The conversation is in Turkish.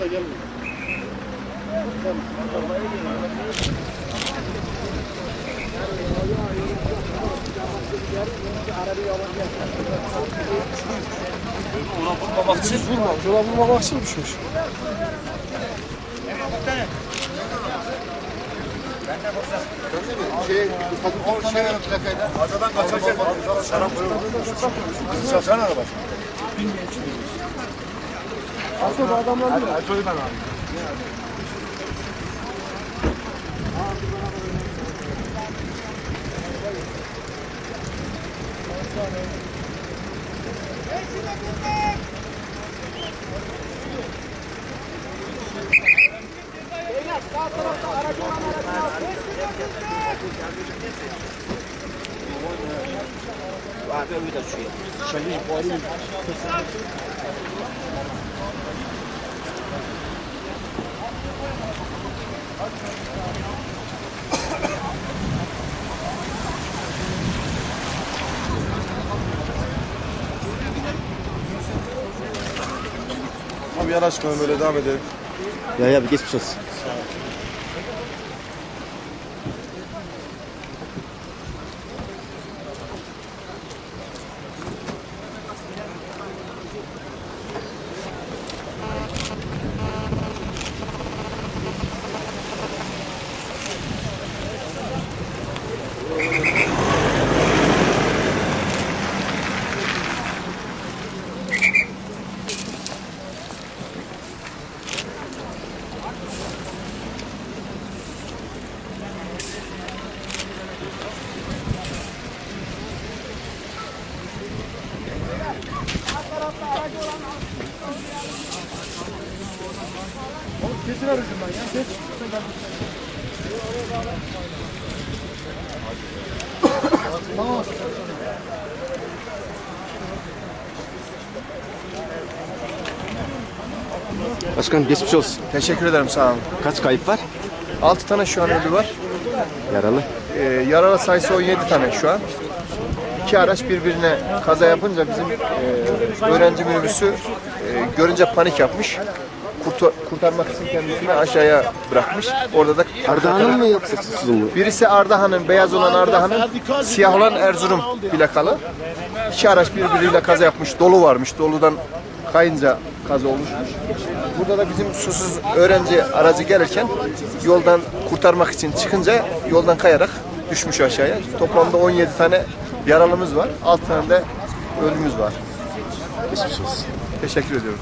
da gelmiyor. Vurmamak için vurma. Yola vurmamak için düşmüş. Şey, o şey plakayla. Arkadan kaçacak. Şarap Şaşan arabası. Aslında adamlar değil. Ertuğrul ben abi. Abi yanaş koyun böyle devam edelim. Ya ya bir geçmiş olsun. Kesin aracından ya. Kes. Başkanım geçmiş olsun. Teşekkür ederim sağ olun. Kaç kayıp var? 6 tane şu an ölü var. Yaralı. Ee, yaralı sayısı 17 tane şu an. İki araç birbirine kaza yapınca bizim e, öğrenci minibüsü e, görünce panik yapmış. Kurtu- kurtarmak için kendisini aşağıya bırakmış. Orada da Ardahan'ın mı yoksa Susuz'un mu? Birisi Ardahan'ın, beyaz olan Ardahan'ın, siyah olan Erzurum plakalı. İki araç birbiriyle kaza yapmış. Dolu varmış. Doludan kayınca kaza olmuşmuş. Burada da bizim susuz öğrenci aracı gelirken yoldan kurtarmak için çıkınca yoldan kayarak düşmüş aşağıya. Toplamda 17 tane yaralımız var. 6 tane de ölümümüz var. Teşekkür ediyorum.